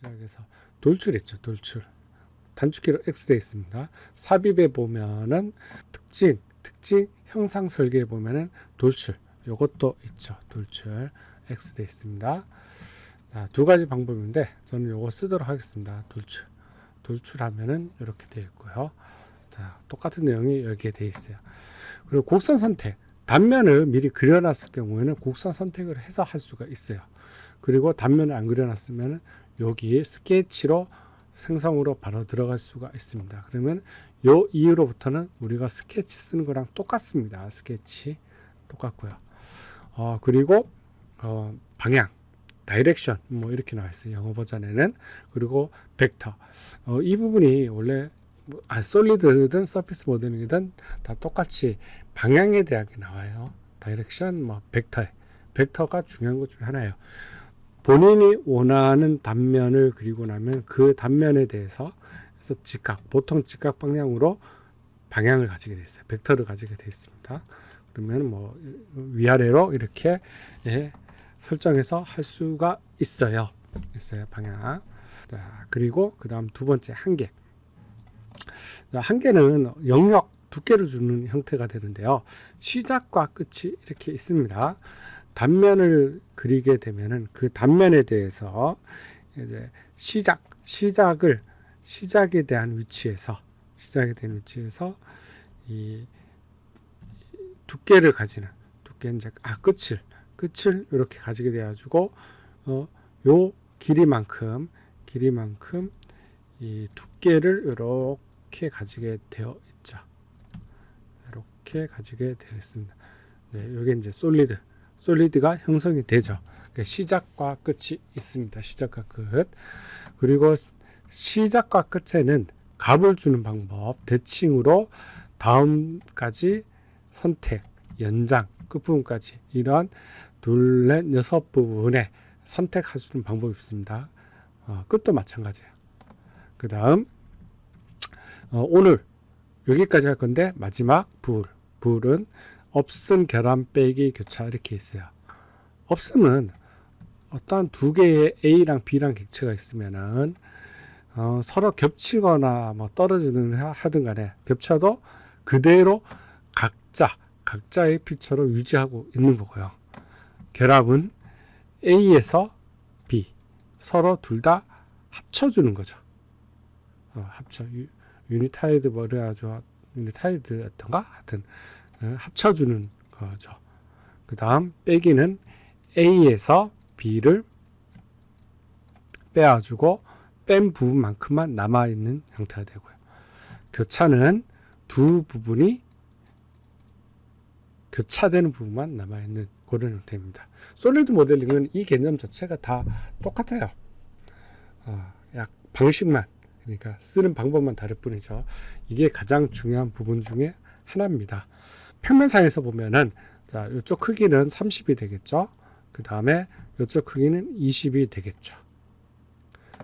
시작해서 돌출 있죠. 돌출. 단축키로 X 되어 있습니다. 삽입에 보면은 특징, 특징 형상 설계에 보면은 돌출. 요것도 있죠. 돌출. X 되어 있습니다. 자, 두 가지 방법인데 저는 요거 쓰도록 하겠습니다. 돌출. 돌출하면은 이렇게 되어 있고요. 자, 똑같은 내용이 여기에 되어 있어요. 그리고 곡선 선택. 단면을 미리 그려놨을 경우에는 곡선 선택을 해서 할 수가 있어요. 그리고 단면을 안 그려놨으면 여기 스케치로 생성으로 바로 들어갈 수가 있습니다. 그러면 요 이후로부터는 우리가 스케치 쓰는 거랑 똑같습니다. 스케치 똑같고요. 어, 그리고 어, 방향, 다이렉션 뭐 이렇게 나와 있어요. 영어 버전에는 그리고 벡터 어, 이 부분이 원래 뭐, 아, 솔리드든 서피스 모델링이든 다 똑같이 방향에 대하게 나와요. 다이렉션, 뭐 벡터, 벡터가 중요한 것 중에 하나예요. 본인이 원하는 단면을 그리고 나면 그 단면에 대해서 그래서 직각, 보통 직각 방향으로 방향을 가지게 돼 있어요. 벡터를 가지게 돼 있습니다. 그러면 뭐 위아래로 이렇게 예, 설정해서 할 수가 있어요. 있어요 방향. 자, 그리고 그 다음 두 번째 한계. 자, 한계는 영역 두께를 주는 형태가 되는데요. 시작과 끝이 이렇게 있습니다. 단면을 그리게 되면은 그 단면에 대해서 이제 시작, 시작을 시작에 대한 위치에서 시작에 대한 위치에서 이 두께를 가지는 두께 이제 아 끝을 끝을 이렇게 가지게 돼 가지고 어요 길이만큼 길이만큼 이 두께를 이렇게 가지게 되어 있죠. 이렇게 가지게 되어 있습니다. 네, 이게 이제 솔리드 솔리드가 형성이 되죠. 그러니까 시작과 끝이 있습니다. 시작과 끝. 그리고 시작과 끝에는 값을 주는 방법, 대칭으로 다음까지 선택, 연장, 끝부분까지 이러한 둘, 넷, 여섯 부분에 선택할 수 있는 방법이 있습니다. 어, 끝도 마찬가지예요. 그 다음 어, 오늘 여기까지 할 건데 마지막 불, 불은 없음 결함 빼기 교차 이렇게 있어요. 없음은 어떠한 두 개의 A랑 B랑 객체가 있으면은 어, 서로 겹치거나 뭐 떨어지는 하- 하든 간에 겹쳐도 그대로 각자 각자의 피처로 유지하고 있는 거고요. 결합은 A에서 B 서로 둘 다 합쳐주는 거죠. 어, 합쳐 유, 유니타이드 뭐를 아주 유니타이드였던가 하여튼 어, 합쳐주는 거죠. 그 다음 빼기는 A에서 B를 빼어주고 뺀 부분만큼만 남아있는 형태가 되고요. 교차는 두 부분이 교차되는 부분만 남아있는 그런 형태입니다. 솔리드 모델링은 이 개념 자체가 다 똑같아요. 어, 약 방식만 그러니까 쓰는 방법만 다를 뿐이죠. 이게 가장 중요한 부분 중에 하나입니다. 평면상에서 보면은 자, 이쪽 크기는 30이 되겠죠. 그 다음에 이쪽 크기는 20이 되겠죠.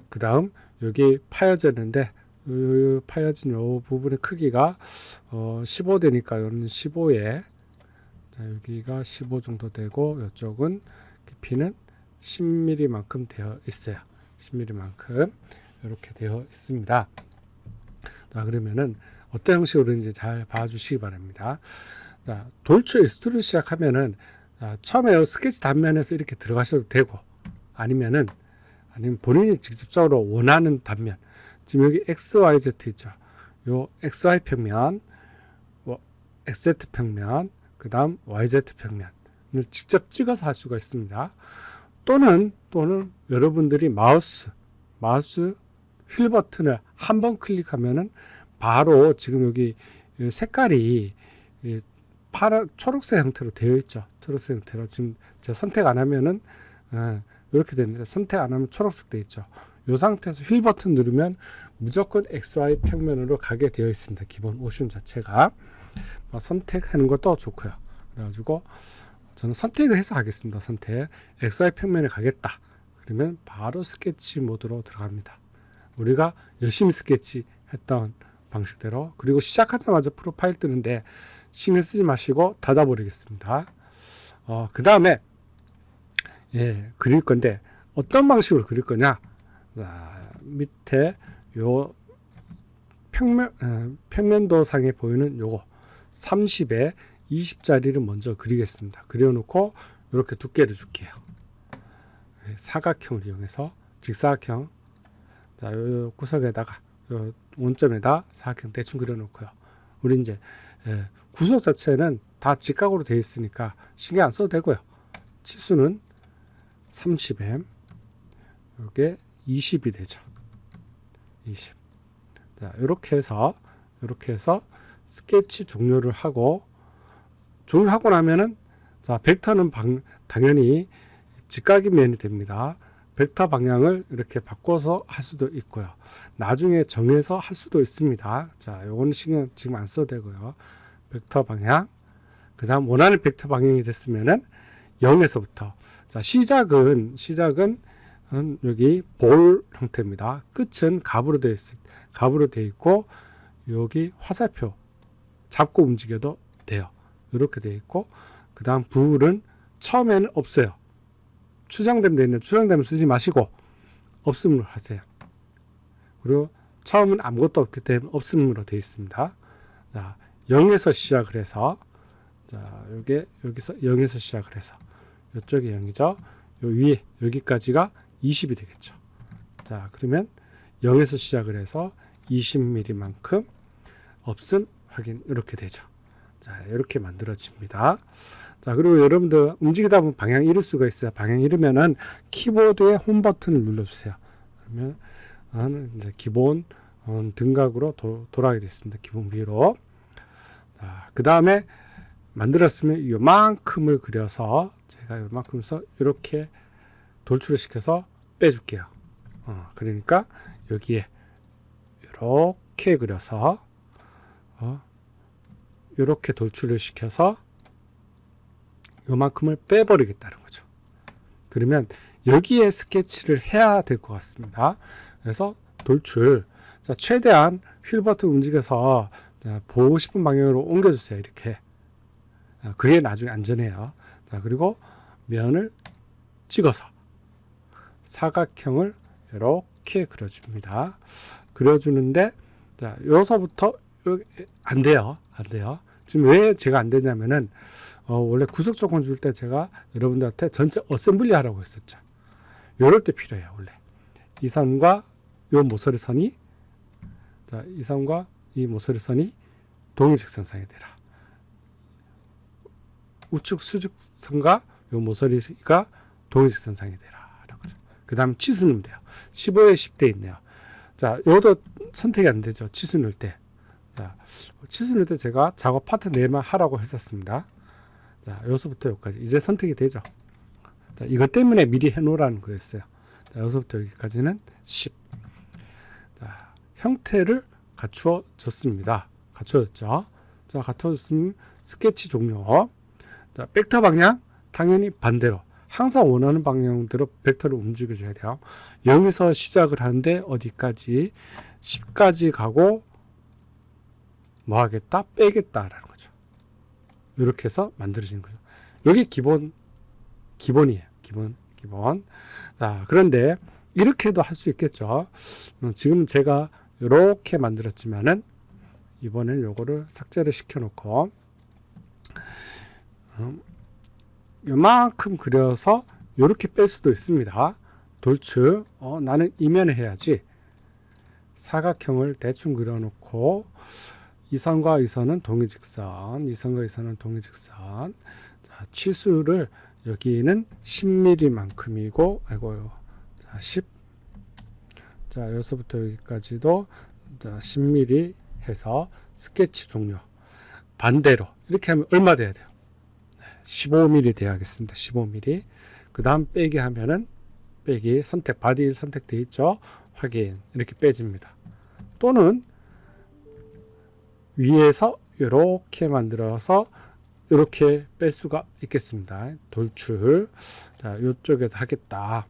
그 다음 여기 파여졌는데 이 파여진 요 부분의 크기가 어, 15 되니까 이는 15에 자, 여기가 15 정도 되고 이쪽은 깊이는 10mm만큼 되어 있어요. 10mm만큼 이렇게 되어 있습니다. 자, 그러면은 어떤 형식으로인지 잘 봐주시기 바랍니다. 자, 돌출 익스트루드 시작하면은 자, 처음에 스케치 단면에서 이렇게 들어가셔도 되고 아니면은 아니면 본인이 직접적으로 원하는 단면 지금 여기 x, y, z 있죠. 요 x, y 평면, 뭐 x, z 평면, 그 다음 y, z 평면을 직접 찍어서 할 수가 있습니다. 또는 또는 여러분들이 마우스 마우스 휠 버튼을 한 번 클릭하면은 바로 지금 여기 이 색깔이 이 파란 초록색 형태로 되어 있죠. 초록색 형태로 지금 제가 선택 안 하면은 어, 이렇게 됩니다. 선택 안 하면 초록색 돼 있죠. 이 상태에서 휠 버튼 누르면 무조건 XY 평면으로 가게 되어 있습니다. 기본 오션 자체가 뭐 선택하는 것도 좋고요. 그래가지고 저는 선택을 해서 하겠습니다. 선택 XY 평면에 가겠다. 그러면 바로 스케치 모드로 들어갑니다. 우리가 열심히 스케치 했던 방식대로 그리고 시작하자마자 프로파일 뜨는데 신경 쓰지 마시고 닫아버리겠습니다. 어, 그 다음에 예, 그릴 건데 어떤 방식으로 그릴 거냐? 자, 밑에 요 평면 어, 평면도 상에 보이는 요거 30에 20짜리를 먼저 그리겠습니다. 그려놓고 이렇게 두께를 줄게요. 예, 사각형을 이용해서 직사각형 자, 요 구석에다가 요 원점에다 사각형 대충 그려놓고요. 우리 이제 예, 구석 자체는 다 직각으로 되어 있으니까 신경 안 써도 되고요. 치수는 30m, 이게 20이 되죠. 20. 자, 이렇게 해서 이렇게 해서 스케치 종료를 하고 종료하고 나면은 자, 벡터는 방, 당연히 직각인 면이 됩니다. 벡터 방향을 이렇게 바꿔서 할 수도 있고요. 나중에 정해서 할 수도 있습니다. 자, 요거는 신경 지금 안 써도 되고요. 벡터 방향. 그 다음 원하는 벡터 방향이 됐으면은 0에서부터 자, 시작은 시작은 음, 여기 볼 형태입니다. 끝은 갑으로 되어 있, 갑으로 되어 있고 여기 화살표 잡고 움직여도 돼요. 이렇게 되어 있고 그 다음 불은 처음에는 없어요. 추정되면 되는 추정되면 쓰지 마시고 없음으로 하세요. 그리고 처음은 아무것도 없기 때문에 없음으로 되어 있습니다. 자, 0에서 시작을 해서 자, 요게 여기서 0에서 시작을 해서 이쪽이 0이죠. 요 위에 여기까지가 20이 되겠죠. 자, 그러면 0에서 시작을 해서 20mm만큼 없음 확인 이렇게 되죠. 자, 이렇게 만들어집니다. 자, 그리고 여러분들 움직이다 보면 방향 잃을 수가 있어요. 방향 잃으면은 키보드의 홈 버튼을 눌러주세요. 그러면 어, 이제 기본 어, 등각으로 도, 돌아가게 됐습니다. 기본 위로. 그 다음에 만들었으면 요만큼을 그려서 제가 요만큼서 이렇게 돌출을 시켜서 빼줄게요. 어, 그러니까 여기에 이렇게 그려서 어, 이렇게 돌출을 시켜서 요만큼을 빼버리겠다는 거죠. 그러면 여기에 스케치를 해야 될 것 같습니다. 그래서 돌출 자, 최대한 휠 버튼 움직여서 자, 보고 싶은 방향으로 옮겨주세요. 이렇게 아, 그게 나중에 안전해요. 자, 그리고 면을 찍어서 사각형을 이렇게 그려줍니다. 그려주는데 자, 여기서부터 여기 안 돼요. 안 돼요. 지금 왜 제가 안 되냐면은 어, 원래 구석 조건 줄 때 제가 여러분들한테 전체 어셈블리 하라고 했었죠. 요럴 때 필요해요, 원래. 이 선과 요 모서리 선이 자, 이 선과 이 모서리 선이 동일 직선상이 되라. 우측 수직 선과 요 모서리가 동일 직선상이 되라. 그 다음 치수 넣으면 돼요. 15에 10대 있네요. 자, 요도 선택이 안 되죠. 치수 넣을 때. 자, 치수 넣을 때 제가 작업 파트 내만 하라고 했었습니다. 자, 여기서부터 여기까지. 이제 선택이 되죠. 자, 이것 때문에 미리 해놓으라는 거였어요. 자, 여기서부터 여기까지는 10. 자, 형태를 갖추어 졌습니다. 갖추어졌죠. 자, 갖춰졌으면 스케치 종료. 자, 벡터 방향 당연히 반대로 항상 원하는 방향대로 벡터를 움직여줘야 돼요. 0에서 시작을 하는데 어디까지 10까지 가고 뭐 하겠다 빼겠다라는 거죠. 이렇게 해서 만들어진 거죠. 여기 기본 기본이에요. 기본 기본. 자 그런데 이렇게도 할 수 있겠죠. 음, 지금 제가 이렇게 만들었지만은 이번엔 요거를 삭제를 시켜놓고 음, 요만큼 그려서 이렇게 뺄 수도 있습니다. 돌출. 어, 나는 이면에 해야지. 사각형을 대충 그려놓고 이 선과 이 선은 동의직선, 이 선과 이 선은 동의직선. 자, 치수를 여기는 10mm만큼이고, 아이고요. 자, 10. 자, 여기서부터 여기까지도 자, 10mm 해서 스케치 종료. 반대로 이렇게 하면 얼마 돼야 돼요? 15mm 돼야겠습니다. 15mm. 그 다음 빼기 하면은 빼기 선택 바디 선택되어 있죠. 확인 이렇게 빼집니다. 또는 위에서 이렇게 만들어서 이렇게 뺄 수가 있겠습니다. 돌출 자 이쪽에도 하겠다.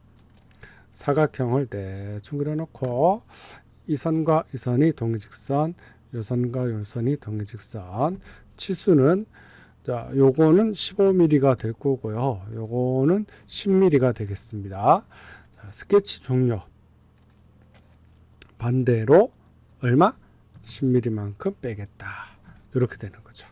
사각형을 대충 그려놓고 이 선과 이 선이 동일직선, 요 선과 요 선이 동일직선. 치수는 자, 요거는 15mm가 될 거고요. 요거는 10mm가 되겠습니다. 자, 스케치 종료. 반대로 얼마? 10mm만큼 빼겠다. 이렇게 되는 거죠.